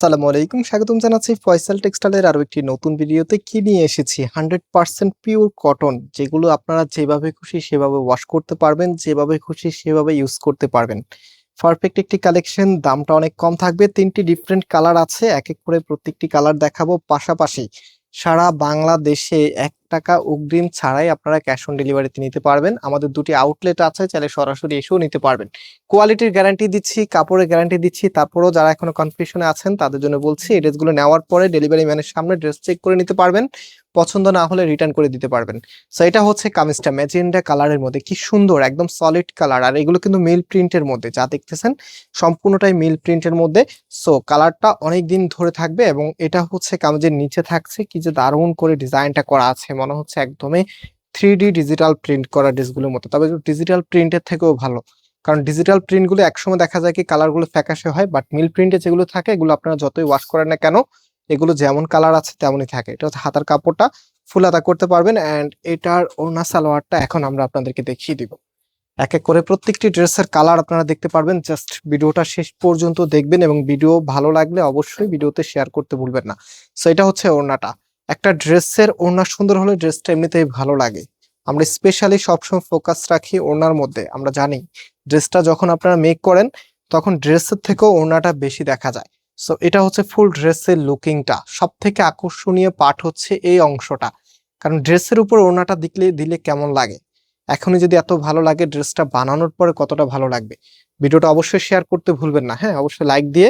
আসসালামু আলাইকুম, স্বাগতম জানাচ্ছি ফয়সাল টেক্সটাইলের আরও একটি নতুন ভিডিওতে। কি নিয়ে এসেছি? হান্ড্রেড পার্সেন্ট পিওর কটন, যেগুলো আপনারা যেভাবে খুশি সেভাবে ওয়াশ করতে পারবেন, যেভাবে খুশি সেভাবে ইউজ করতে পারবেন। পারফেক্ট একটি কালেকশন দামটা অনেক কম থাকবে, তিনটি ডিফারেন্ট কালার আছে এক এক করে প্রত্যেকটি কালার দেখাবো। পাশাপাশি সারা বাংলাদেশে এক টাকা অগ্রিম ছাড়াই আপনারা ক্যাশ অন ডেলিভারিতে নিতে পারবেন। আমাদের দুটি আউটলেট আছে, চাইলে সরাসরি এসেও নিতে পারবেন। কোয়ালিটির গ্যারান্টি দিচ্ছি, কাপড়ের গ্যারান্টি দিচ্ছি, তারপরেও যারা এখনও কনফিউশনে আছেন, তাদের জন্য বলছি, এই ড্রেসগুলো নেওয়ার পরে ডেলিভারি ম্যানের সামনে ড্রেস চেক করে নিতে পারবেন। পছন্দ না হলে রিটার্ন করে দিতে পারবেন। সো এটা হচ্ছে কামিজটা, ম্যাজেন্ডা কালারের মধ্যে। কি সুন্দর, একদম সলিড কালার আর এগুলো কিন্তু মিল প্রিন্টের মধ্যে, যা দেখতেছেন, সম্পূর্ণটাই মিল প্রিন্টের মধ্যে। সো কালারটা অনেক দিন ধরে থাকবে এবং এটা হচ্ছে কামিজের নিচে থাকছে। কি যে দারুণ করে ডিজাইনটা করা আছে, মনে হচ্ছে একদমই থ্রি ডিজিটাল প্রিন্ট করা ড্রেসগুলোর মতো। তবে ডিজিটাল প্রিন্টের থেকেও ভালো। কারণ ডিজিটাল প্রিন্টগুলো একসময় দেখা যায় কি কালারগুলো ফ্যাকাশে হয় বাট মিল প্রিন্টে যেগুলো থাকে, এগুলো আপনারা যতই ওয়াশ করেন না কেন এগুলো যেমন কালার আছে তেমনই থাকে। এটা হচ্ছে হাতার কাপড়টা ফুল হাতা করতে পারবেন অ্যান্ড এটার ওড়না সালোয়ারটা এখন আমরা আপনাদেরকে দেখিয়ে দিব। এক এক করে প্রত্যেকটি ড্রেসের কালার আপনারা দেখতে পারবেন। জাস্ট ভিডিওটা শেষ পর্যন্ত দেখবেন এবং ভিডিও ভালো লাগলে অবশ্যই ভিডিওতে শেয়ার করতে ভুলবেন না। সো এটা হচ্ছে ওড়নাটা। একটা ড্রেসের ওড়না সুন্দর হলে ড্রেসটা এমনিতেই ভালো লাগে। আমরা স্পেশালি সবসময় ফোকাস রাখি ওড়নার মধ্যে। আমরা জানি, ড্রেসটা যখন আপনারা মেক করেন, তখন ড্রেসের থেকেও ওড়নাটা বেশি দেখা যায়। সো এটা হচ্ছে ফুল ড্রেসের লুকিংটা সব থেকে আকর্ষণীয় পার্ট হচ্ছে এই অংশটা। কারণ ড্রেসের উপর ওড়নাটা দিলে দিলে কেমন লাগে? এখনই যদি এত ভালো লাগে ড্রেসটা বানানোর পরে কতটা ভালো লাগবে? ভিডিওটা অবশ্যই শেয়ার করতে ভুলবেন না হ্যাঁ? অবশ্যই লাইক দিয়ে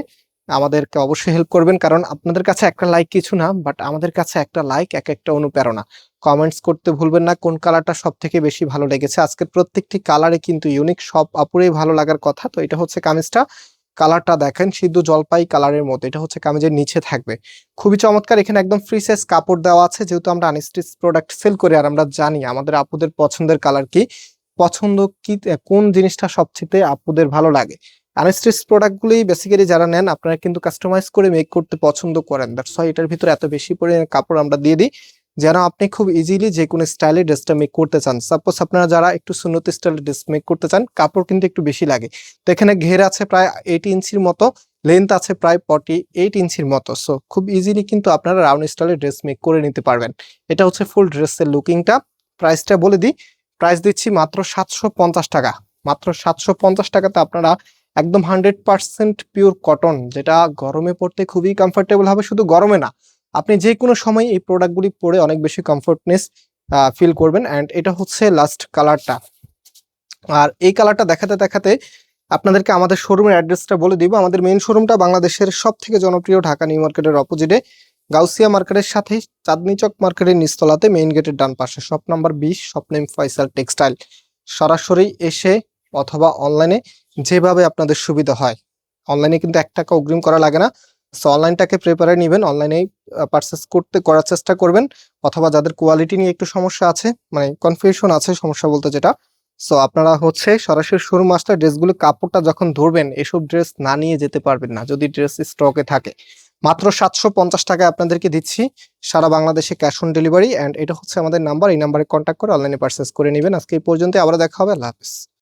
আমাদেরকে অবশ্যই হেল্প করবেন। কারণ আপনাদের কাছে একটা লাইক কিছু না বাট আমাদের কাছে একটা লাইক এক একটা অনুপ্রেরণা। কমেন্টস করতে ভুলবেন না, কোন কালারটা সব থেকে বেশি ভালো লেগেছে। আজকের প্রত্যেকটি কালারে কিন্তু ইউনিক সব আপুরেই ভালো লাগার কথা। তো এটা হচ্ছে কামিজটা। কালারটা দেখেন, সিদ্ধ জলপাই কালারের মতো। এটা হচ্ছে কামিজের নিচে থাকবে। খুবই চমৎকার, এখানে একদম ফ্রি সাইজ কাপড় দেওয়া আছে। যেহেতু আমরা আনস্টিচ প্রোডাক্ট সেল করি, আর আমরা জানি আমাদের আপুদের পছন্দের কালার কি, পছন্দ কি কোন জিনিসটা সবচেয়ে আপুদের ভালো লাগে। আনস্টিচ প্রোডাক্টগুলি বেসিক্যালি যারা নেন, আপনারা কিন্তু কাস্টমাইজ করে মেক করতে পছন্দ করেন। দ্যাটস ওয়াই এটার ভিতরে এত বেশি পরিমাণে কাপড় আমরা দিয়ে দিই। যেন আপনি খুব ইজিলি যে কোনো স্টাইলে ড্রেসটা মেক করতে চান। সাপোজ আপনারা যারা একটু সুন্নত স্টাইলে ড্রেস মেক করতে চান, কাপড় কিন্তু একটু বেশি লাগে। তো এখানে ঘের আছে প্রায় এইট ইঞ্চির মতো লেন্থ আছে প্রায় ফর্টি এইট ইঞ্চির মতো। সো খুব ইজিলি কিন্তু আপনারা রাউন্ড স্টাইলে ড্রেস মেক করে নিতে পারবেন। এটা হচ্ছে ফুল ড্রেসের লুকিংটা প্রাইসটা বলে দিই। প্রাইস দিচ্ছি মাত্র সাতশো পঞ্চাশ টাকা। মাত্র সাতশো পঞ্চাশ টাকাতে আপনারা একদম হান্ড্রেড পার্সেন্ট পিওর কটন যেটা গরমে পড়তে খুবই কমফোর্টেবল হবে। শুধু গরমে না আপনি যে কোনো সময় এই প্রোডাক্টগুলি পরে অনেক বেশি কমফোর্টনেস ফিল করবেন অ্যান্ড এটা হচ্ছে লাস্ট কালারটা আর এই কালারটা দেখাতে দেখাতে আপনাদেরকে আমাদের শোরুমের অ্যাড্রেসটা বলে দিব। আমাদের মেইন শোরুমটা বাংলাদেশের সব থেকে জনপ্রিয় ঢাকা নিউ মার্কেটের অপোজিটে গাউসিয়া মার্কেটের সাথে চাঁদনি চক মার্কেটের নিস্তলাতে মেইন গেটের ডান পাশে। শপ নাম্বার বিশ শপ নেম ফয়সাল টেক্সটাইল সরাসরি এসে অথবা অনলাইনে যেভাবে আপনাদের সুবিধা হয়। অনলাইনে কিন্তু এক টাকা অগ্রিম করা লাগে না। সো অনলাইনটাকে প্রিপারে নেবেন অনলাইনে পারচেস করতে, করার চেষ্টা করবেন, অথবা যাদের কোয়ালিটি নিয়ে একটু সমস্যা আছে মানে কনফিউশন আছে, সমস্যা বলতে যেটা সো আপনারা হচ্ছে সরাসরি শোরুম আসলে ড্রেসগুলো, কাপড়টা যখন ধরবেন, এসব ড্রেস না নিয়ে যেতে পারবেন না, যদি ড্রেস স্টকে থাকে। মাত্র সাতশো পঞ্চাশ টাকায় আপনাদেরকে দিচ্ছি, সারা বাংলাদেশে ক্যাশ অন ডেলিভারি অ্যান্ড এটা হচ্ছে আমাদের নাম্বার এই নাম্বারে কন্ট্যাক্ট করে অনলাইনে পারচেস করে নেবেন। আজকে এই পর্যন্ত আবার দেখা হবে, আল্লাহ হাফিজ।